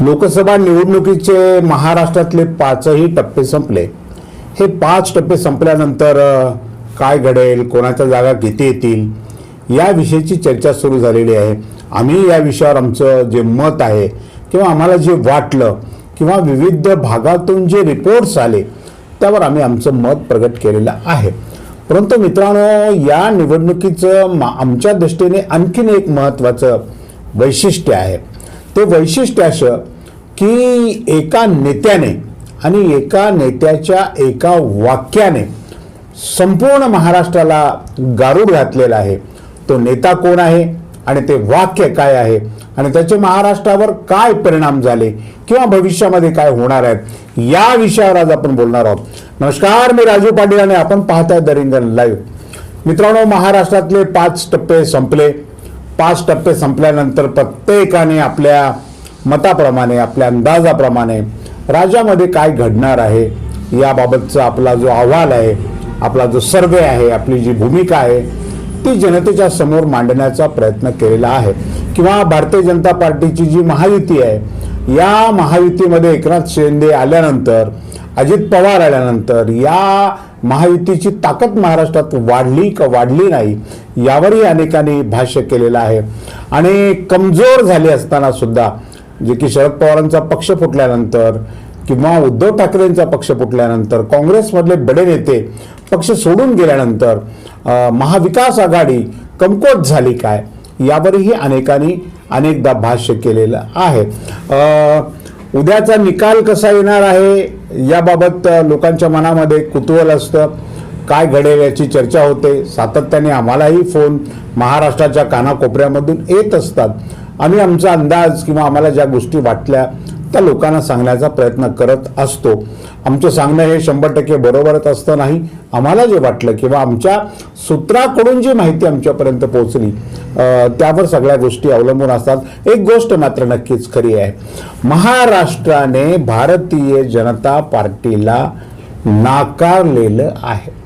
लोकसभा निवडणुकीचे महाराष्ट्रातले पाचही टप्पे संपले. हे पाच टप्पे संपल्यानंतर काय घडेल कोणाच्या जागा किती येतील या विषयीची चर्चा सुरू झालेली आहे. आम्ही या विषयावर आमचं जे मत आहे किंवा आम्हाला जे वाटलं किंवा विविध भागातून जे रिपोर्ट्स आले त्यावर आम्ही आमचं मत प्रगट केलेलं आहे. परंतु मित्रांनो या निवडणुकीचं मा- आमच्या दृष्टीने आणखीन एक महत्त्वाचं वैशिष्ट्य आहे. ते वैशिष्ट्य असं की एका नेत्याने आणि एका नेत्याच्या एका वाक्याने संपूर्ण महाराष्ट्राला गारूड घातलेला आहे. तो नेता कोण आहे आणि ते वाक्य काय आहे आणि त्याचे महाराष्ट्रावर काय परिणाम झाले किंवा भविष्यामध्ये काय होणार आहेत या विषयावर आज आपण बोलणार आहोत. नमस्कार मी राजू पाटील आणि आपण पाहताय द रिंगण लाईव्ह मित्रांनो महाराष्ट्रातले पाच टप्पे संपले. पाच टप्पे संपल्यानंतर प्रत्येकाने आपल्या मताप्रमाणे आपल्या अंदाजाप्रमाणे राज्यामध्ये काय घडणार आहे याबाबतचा आपला जो अहवाल आहे आपला जो सर्वे आहे आपली जी भूमिका आहे ती जनतेच्या समोर मांडण्याचा प्रयत्न केलेला आहे. किंवा भारतीय जनता पार्टीची जी महायुती आहे या महायुतीमध्ये एकनाथ शिंदे आल्यानंतर अजित पवार आल्यानंतर या महायुतीची ताकद महाराष्ट्रात वाढली का वाढली नाही यावरही अनेकांनी भाष्य केलेलं आहे. आणि कमजोर झाली असताना सुद्धा जे की शरद पवारांचा पक्ष फुटल्यानंतर किंवा उद्धव ठाकरेंचा पक्ष फुटल्यानंतर काँग्रेसमधले बडे नेते पक्ष सोडून गेल्यानंतर महाविकास आघाडी कमकुवत झाली काय यावरही अनेकांनी अनेकदा भाष्य केलेलं आहे. उद्याचा निकाल कसा येणार आहे याबाबत लोकांच्या मनामध्ये कुतूहल असतं. काय घडेल याची चर्चा होते. सातत्याने आम्हालाही फोन. महाराष्ट्राच्या कानाकोपऱ्यामधून येत असतात. आम्ही आमचा अंदाज किंवा आम्हाला ज्या गोष्टी वाटल्या त्या लोकांना सांगण्याचा प्रयत्न करत असतो. आमचं सांगणं हे शंभर टक्के बरोबरच असतं नाही. आम्हाला जे वाटलं किंवा आमच्या सूत्राकडून जी माहिती आमच्यापर्यंत पोहोचली त्यावर सगळ्या गोष्टी अवलंबून असतात. एक गोष्ट मात्र नक्कीच खरी आहे. महाराष्ट्राने भारतीय जनता पार्टीला नाकारलेलं आहे.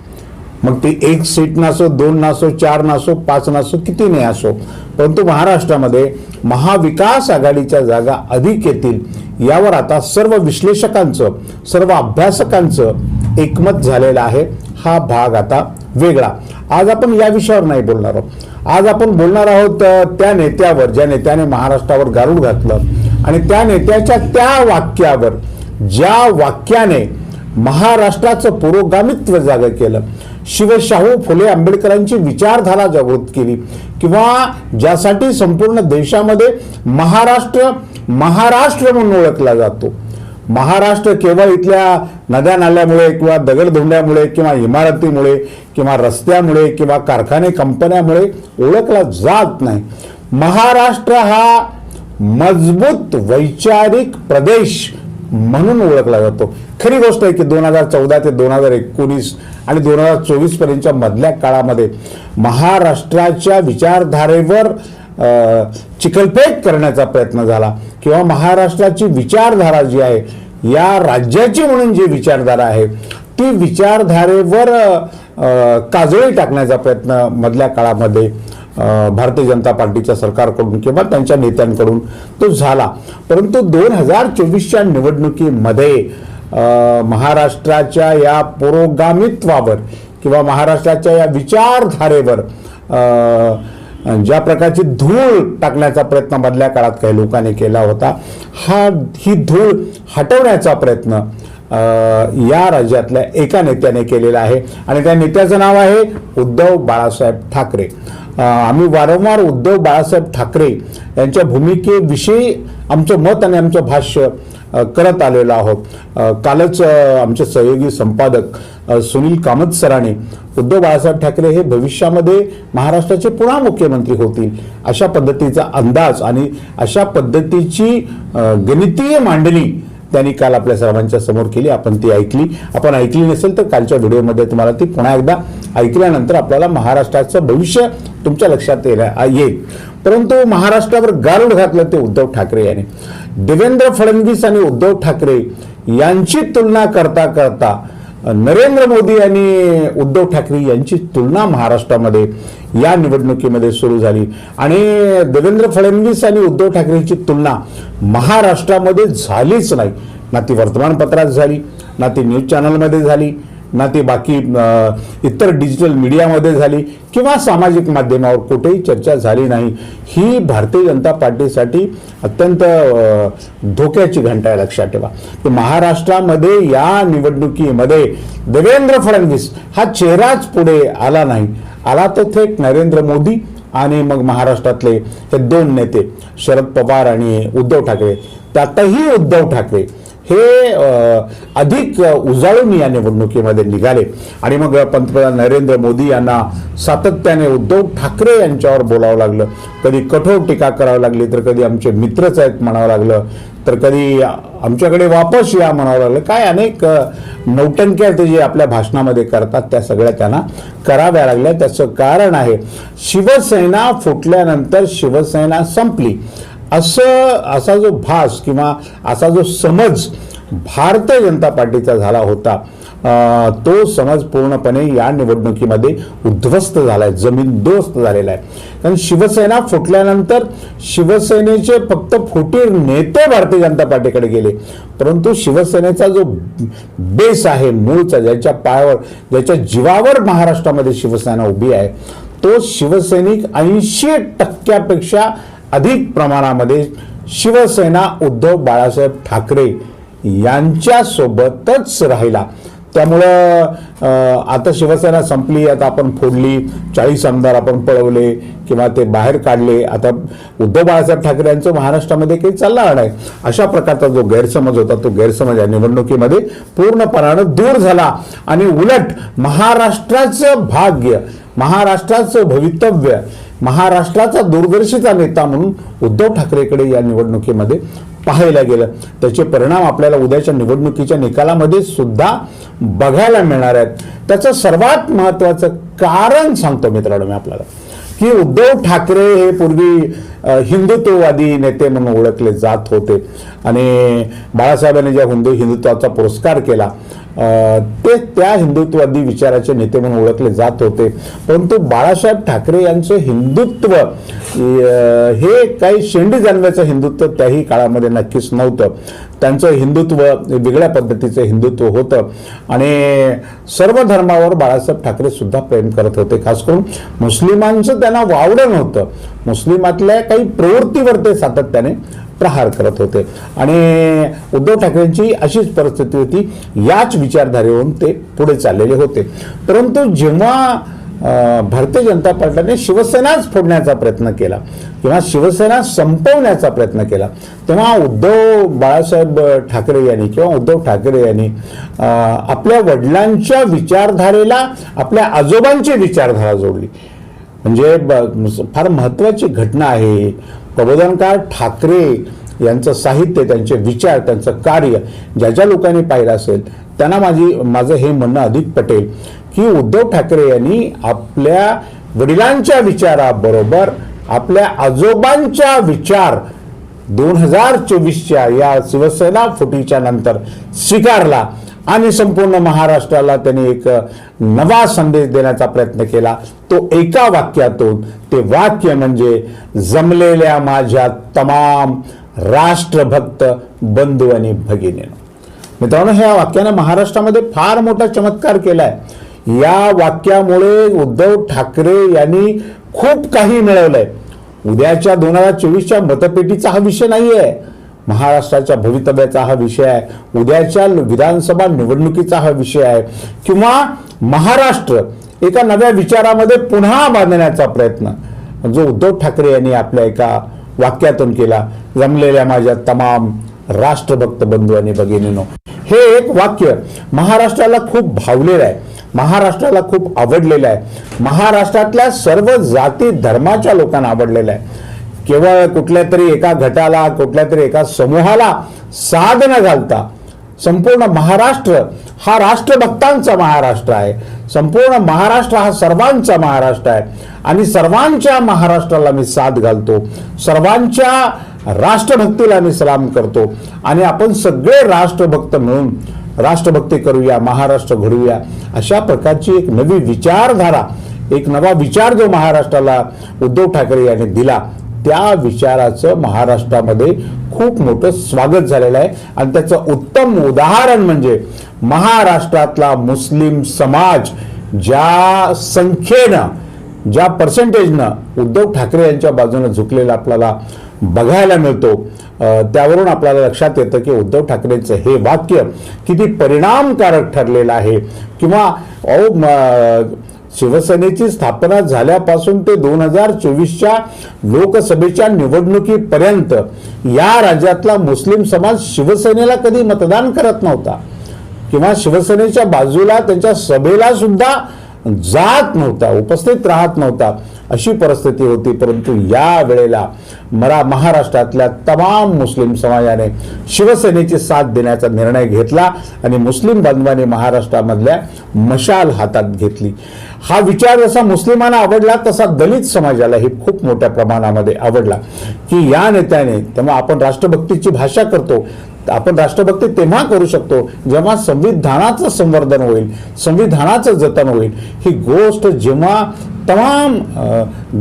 मग ती एक सीट नसो दोन नसो चार नसो पाच नसो किती नाही असो परंतु महाराष्ट्रामध्ये महाविकास आघाडीच्या जागा अधिक येतील. यावर आता सर्व विश्लेषकांचं सर्व अभ्यासकांचं एकमत झालेलं आहे. हा भाग आता वेगळा. आज आपण या विषयावर नाही बोलणार आहोत. आज आपण बोलणार आहोत त्या नेत्यावर ज्या नेत्याने महाराष्ट्रावर गारूड घातलं आणि त्या नेत्याच्या त्या वाक्यावर ज्या वाक्याने महाराष्ट्राचं पुरोगामित्व जागं केलं. शिवशाहू फुले आंबेडकरांची विचारधारा जागृत केली. किंवा ज्यासाठी संपूर्ण देशामध्ये महाराष्ट्र महाराष्ट्र म्हणून ओळखला जातो. महाराष्ट्र केवळ इथल्या नद्या नाल्यामुळे किंवा दगडधोंड्यामुळे किंवा इमारतीमुळे किंवा रस्त्यामुळे किंवा कारखाने कंपन्यामुळे ओळखला जात नाही. महाराष्ट्र हा मजबूत वैचारिक प्रदेश म्हणून ओळखला जातो. खरी गोष्ट आहे की दोन हजार चौदा ते दोन हजार एकोणीस आणि दोन हजार चोवीसपर्यंतच्या मधल्या काळामध्ये महाराष्ट्राच्या विचारधारेवर चिखलपेट करण्याचा प्रयत्न झाला. किंवा महाराष्ट्राची विचारधारा जी आहे या राज्याची म्हणून जी विचारधारा आहे ती विचारधारेवर काजळी टाकण्याचा प्रयत्न मधल्या काळामध्ये भारतीय जनता पार्टीच्या सरकारकडून किंवा त्यांच्या नेत्यांकडून तो झाला. परंतु दोन हजार चोवीसच्या निवडणुकीमध्ये महाराष्ट्राच्या या पुरोगामित्वावर किंवा महाराष्ट्राच्या या विचारधारेवर ज्या प्रकारची धूळ टाकण्याचा प्रयत्न मधल्या काळात काही लोकांनी केला होता हा ही धूळ हटवण्याचा प्रयत्न या राज्यातल्या एका नेत्याने केलेला आहे. आणि त्या नेत्याचं नाव आहे उद्धव बाळासाहेब ठाकरे. आम्ही वारंवार उद्धव बाळासाहेब ठाकरे यांच्या भूमिकेविषयी आमचं मत आणि आमचं भाष्य करत आलेलो आहोत. कालच आमचे सहयोगी संपादक सुनील कामत सरांनी उद्धव बाळासाहेब ठाकरे हे भविष्यामध्ये महाराष्ट्राचे पुन्हा मुख्यमंत्री होतील अशा पद्धतीचा अंदाज आणि अशा पद्धतीची गणितीय मांडणी त्यांनी काल आपल्या सर्वांच्या समोर केली. आपण ती ऐकली. आपण ऐकली नसेल तर कालच्या व्हिडिओमध्ये तुम्हाला ती पुन्हा एकदा ऐकल्यानंतर आपल्याला महाराष्ट्राचं भविष्य तुमच्या लक्षात येईल येईल. परंतु महाराष्ट्रावर गारुड घातलं ते उद्धव ठाकरे यांनी. देवेंद्र फडणवीस आणि उद्धव ठाकरे यांची तुलना करता करता नरेंद्र मोदी आणि उद्धव ठाकरे यांची तुलना महाराष्ट्रामध्ये या निवडणुकीमध्ये सुरू झाली. आणि देवेंद्र फडणवीस आणि उद्धव ठाकरेची तुलना महाराष्ट्रामध्ये झालीच नाही. ना ती वर्तमानपत्रात झाली ना ती न्यूज चॅनलमध्ये झाली ना ती बाकी इतर डिजिटल मीडियामध्ये झाली किंवा सामाजिक माध्यमावर कुठेही चर्चा झाली नाही. ही भारतीय जनता पार्टीसाठी अत्यंत धोक्याची घंटा आहे लक्षात ठेवा. की महाराष्ट्रामध्ये या निवडणुकीमध्ये देवेंद्र फडणवीस हा चेहराच पुढे आला नाही. आला तो थेट नरेंद्र मोदी आणि मग महाराष्ट्रातले हे दोन नेते शरद पवार आणि उद्धव ठाकरे. त्यातही उद्धव ठाकरे. हे अधिक उजाळून या निवडणुकीमध्ये निघाले. आणि मग पंतप्रधान नरेंद्र मोदी यांना सातत्याने उद्धव ठाकरे यांच्यावर बोलावं लागलं. कधी कठोर टीका करावी लागली तर कधी आमचे मित्रच आहेत म्हणावं लागलं. तर कधी आमच्याकडे वापस या म्हणावं लागलं. काय अनेक नौटंक्या ते जे आपल्या भाषणामध्ये करतात त्या सगळ्या त्यांना कराव्या लागल्या. त्याचं कारण आहे शिवसेना फुटल्यानंतर शिवसेना संपली. असं असा जो भास किंवा असा जो समज भारतीय जनता पार्टीचा झाला होता तो समज पूर्णपणे या निवडणुकीमध्ये उद्ध्वस्त झालाय जमीनदोस्त झालेला आहे. कारण शिवसेना फुटल्यानंतर शिवसेनेचे फक्त फुटीर नेते भारतीय जनता पार्टीकडे गेले. परंतु शिवसेनेचा जो बेस आहे मूळचा ज्याच्या पायावर ज्याच्या जीवावर महाराष्ट्रामध्ये शिवसेना उभी आहे तो शिवसैनिक ऐंशी टक्क्यापेक्षा अधिक प्रमाणामध्ये शिवसेना उद्धव बाळासाहेब ठाकरे यांच्यासोबतच राहिला. त्यामुळं आता शिवसेना संपली आता आपण फोडली चाळीस आमदार आपण पळवले किंवा ते बाहेर काढले आता उद्धव बाळासाहेब ठाकरे यांचं महाराष्ट्रामध्ये काही चालणार नाही. अशा प्रकारचा जो गैरसमज होता तो गैरसमज या निवडणुकीमध्ये पूर्णपणानं दूर झाला. आणि उलट महाराष्ट्राचं भाग्य महाराष्ट्राचं भवितव्य महाराष्ट्राचा दूरदर्शीचा नेता म्हणून उद्धव ठाकरेकडे या निवडणुकीमध्ये पाहायला गेलं. त्याचे परिणाम आपल्याला उद्याच्या निवडणुकीच्या निकालामध्ये सुद्धा बघायला मिळणार आहेत. त्याचं सर्वात महत्वाचं कारण सांगतो मित्रांनो मी आपल्याला की उद्धव ठाकरे हे पूर्वी हिंदुत्ववादी नेते म्हणून ओळखले जात होते. आणि बाळासाहेबांनी ज्या हिंदू हिंदुत्वाचा पुरस्कार केला ते त्या हिंदुत्ववादी विचाराचे नेते म्हणून ओळखले जात होते. परंतु बाळासाहेब ठाकरे यांचं हिंदुत्व हे काही शेंडी जाणव्याचं हिंदुत्व त्याही काळामध्ये नक्कीच नव्हतं. त्यांचं हिंदुत्व वेगळ्या पद्धतीचं हिंदुत्व होतं. आणि सर्व धर्मावर बाळासाहेब ठाकरे सुद्धा प्रेम करत होते. खास करून मुस्लिमांचं त्यांना वावडं नव्हतं. मुस्लिमातल्या काही प्रवृत्तीवर ते सातत्याने प्रहार करत होते. आणि उद्धव ठाकरेंची अशीच परिस्थिती होती. याच विचारधारेवरून ते पुढे चाललेले होते. परंतु जेव्हा भारतीय जनता पार्टीने शिवसेनाच फोडण्याचा प्रयत्न केला किंवा शिवसेना संपवण्याचा प्रयत्न केला तेव्हा उद्धव बाळासाहेब ठाकरे यांनी किंवा उद्धव ठाकरे यांनी आपल्या वडिलांच्या विचारधारेला आपल्या आजोबांची विचारधारा जोडली. म्हणजे फार महत्वाची घटना आहे. प्रबोधनकार ठाकरे यांचं साहित्य त्यांचे विचार त्यांचं कार्य ज्या ज्या लोकांनी पाहिलं असेल त्यांना माझी माझं हे म्हणणं अधिक पटेल की उद्धव ठाकरे यांनी आपल्या वडिलांच्या विचाराबरोबर आपल्या आजोबांच्या विचार दोन हजार चोवीसच्या या शिवसेना फुटीच्या नंतर स्वीकारला. आणि संपूर्ण महाराष्ट्राला त्यांनी एक नवा संदेश देण्याचा प्रयत्न केला. तो एका वाक्यातून ते वाक्य म्हणजे जमलेल्या माझ्या तमाम राष्ट्रभक्त बंधू आणि भगिनीनं मित्रांनो ह्या वाक्यानं महाराष्ट्रामध्ये फार मोठा चमत्कार केला आहे या वाक्यामुळे उद्धव ठाकरे यांनी खूप काही मिळवलंय. उद्याच्या दोन हजार चोवीसच्या मतपेटीचा हा विषय नाही आहे महाराष्ट्राच्या भवितव्याचा हा विषय आहे. उद्याच्या विधानसभा निवडणुकीचा हा विषय आहे. किंवा महाराष्ट्र एका नव्या विचारामध्ये पुन्हा बांधण्याचा प्रयत्न. जो उद्धव ठाकरे यांनी आपल्या एका वाक्यातून केला जमलेल्या माझ्या तमाम राष्ट्रभक्त बंधू आणि भगिनीनो. हे एक वाक्य महाराष्ट्राला खूप भावलेलं आहे. महाराष्ट्राला खूप आवडलेलं आहे. महाराष्ट्रातल्या सर्व जाती धर्माच्या लोकांना आवडलेलं आहे. केवळ कुठल्या तरी एका गटाला कुठल्या तरी एका समूहाला साध न घालता. संपूर्ण महाराष्ट्र हा राष्ट्रभक्तांचा महाराष्ट्र आहे. संपूर्ण महाराष्ट्र हा सर्वांचा महाराष्ट्र आहे. आणि सर्वांच्या महाराष्ट्राला मी साथ घालतो. सर्वांच्या राष्ट्रभक्तीला मी सलाम करतो. आणि आपण सगळे राष्ट्रभक्त मिळून राष्ट्रभक्ती करूया महाराष्ट्र घडूया अशा प्रकारची एक नवी विचारधारा एक नवा विचार जो महाराष्ट्राला उद्धव ठाकरे यांनी दिला त्या विचाराचं महाराष्ट्रामध्ये खूप मोठं स्वागत झालेलं आहे. आणि त्याचं उत्तम उदाहरण म्हणजे महाराष्ट्रातला मुस्लिम समाज ज्या संख्येनं ज्या पर्सेंटेजनं उद्धव ठाकरे यांच्या बाजूनं झुकलेला आपल्याला बघायला मिळतो त्यावरून आपल्याला लक्षात येतं की उद्धव ठाकरेंचं हे वाक्य किती परिणामकारक ठरलेलं आहे. किंवा अहो शिवसेनेची स्थापना झाल्यापासून ते दोन हजार चोवीसच्या लोकसभेच्या निवडणुकीपर्यंत या राज्यातला मुस्लिम समाज शिवसेनेला कधी मतदान करत नव्हता. किंवा शिवसेनेच्या बाजूला त्यांच्या सभेला सुद्धा जात नव्हता उपस्थित राहत नव्हता. अशी परिस्थिती होती परंतु या वेळेला मरा महाराष्ट्रातल्या तमाम मुस्लिम समाजाने शिवसेनेची साथ देण्याचा निर्णय घेतला आणि मुस्लिम बांधवांनी महाराष्ट्रामधल्या मशाल हातात घेतली. हा विचार जसा मुस्लिमांना आवडला तसा दलित समाजालाही खूप मोठ्या प्रमाणामध्ये आवडला. की या नेत्याने तेव्हा आपण राष्ट्रभक्तीची भाषा करतो आपण राष्ट्रभक्ती तेव्हा करू शकतो जेव्हा संविधानाचं संवर्धन होईल संविधानाचं जतन होईल. ही गोष्ट जेव्हा तमाम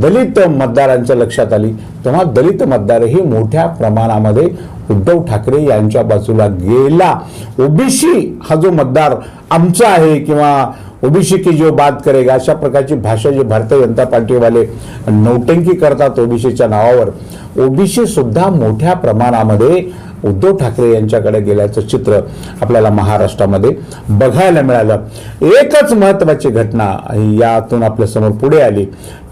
दलित मतदारांच्या लक्षात आली तेव्हा दलित मतदारही मोठ्या प्रमाणामध्ये उद्धव ठाकरे यांच्या बाजूला गेला. ओबीसी हा जो मतदार आमचा आहे किंवा ओबीसी की जो बात करेगा अशा प्रकारची भाषा जी भारतीय जनता पार्टीवाले नौटंकी करतात ओबीसीच्या नावावर ओबीसी सुद्धा मोठ्या प्रमाणामध्ये उद्धव ठाकरे यांच्याकडे गेल्याचं चित्र आपल्याला महाराष्ट्रामध्ये बघायला मिळालं. एकच महत्वाची घटना यातून आपल्यासमोर पुढे आली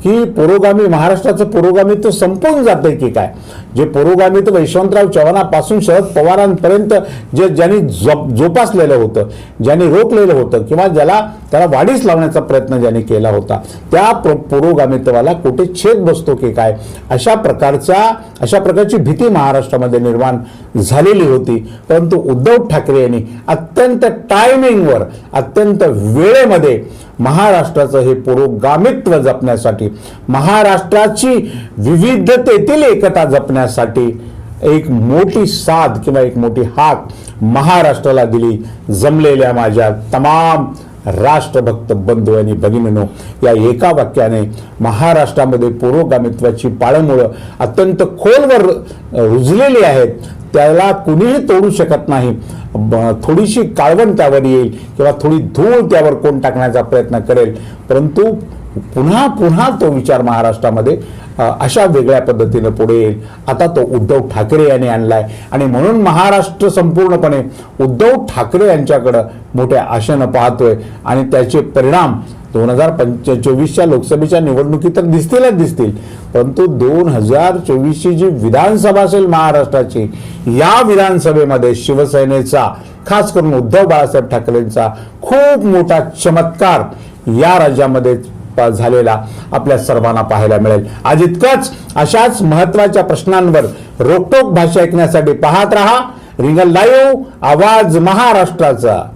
की पुरोगामी महाराष्ट्राचं पुरोगामित्व संपून जातंय की काय? जे पुरोगामित्व यशवंतराव चव्हाणापासून शरद पवारांपर्यंत जे ज्यांनी जोप जोपासलेलं होतं ज्यांनी रोखलेलं होतं किंवा ज्याला त्याला वाढीस लावण्याचा प्रयत्न ज्यांनी केला होता त्या पुरोगामित्वाला कुठे छेद बसतो की काय? अशा प्रकारचा अशा प्रकारची भीती महाराष्ट्रामध्ये निर्माण झालेली होती. परंतु उद्धव ठाकरे यांनी अत्यंत टायमिंगवर अत्यंत वेळेमध्ये महाराष्ट्राचं हे पुरोगामित्व जपण्यासाठी महाराष्ट्राची विविधतेतील एकता जपण्यासाठी एक मोठी साथ किंवा एक मोठी हाक महाराष्ट्राला दिली. जमलेल्या माझ्या तमाम राष्ट्रभक्त बंधू आणि भगिनीनो या एका वाक्याने महाराष्ट्रामध्ये पुरोगामित्वाची पाळंमुळं अत्यंत खोलवर रुजलेली आहेत. त्याला कुणीही तोडू शकत नाही. थोडीशी काळवण त्यावर येईल किंवा थोडी धूळ त्यावर कोण टाकण्याचा प्रयत्न करेल. परंतु पुन्हा पुन्हा तो विचार महाराष्ट्रामध्ये अशा वेगळ्या पद्धतीनं पुढे येईल. आता तो उद्धव ठाकरे यांनी आणलाय. आणि म्हणून महाराष्ट्र संपूर्णपणे उद्धव ठाकरे यांच्याकडं मोठ्या आशेनं पाहतोय. आणि त्याचे परिणाम दोन हजार पंच चोवीसच्या लोकसभेच्या निवडणुकीत तर दिसतीलच दिसतील. परंतु दोन हजार चोवीसची जी विधानसभा असेल महाराष्ट्राची या विधानसभेमध्ये शिवसेनेचा खास करून उद्धव बाळासाहेब ठाकरेंचा खूप मोठा चमत्कार या राज्यामध्ये झालेला आपल्या सर्वांना पाहायला मिळेल. आज इतकंच अशाच महत्त्वाच्या प्रश्नांवर रोकटोक भाषा ऐकण्यासाठी पाहत रहा. रिंगल लाईव्ह आवाज महाराष्ट्राचा.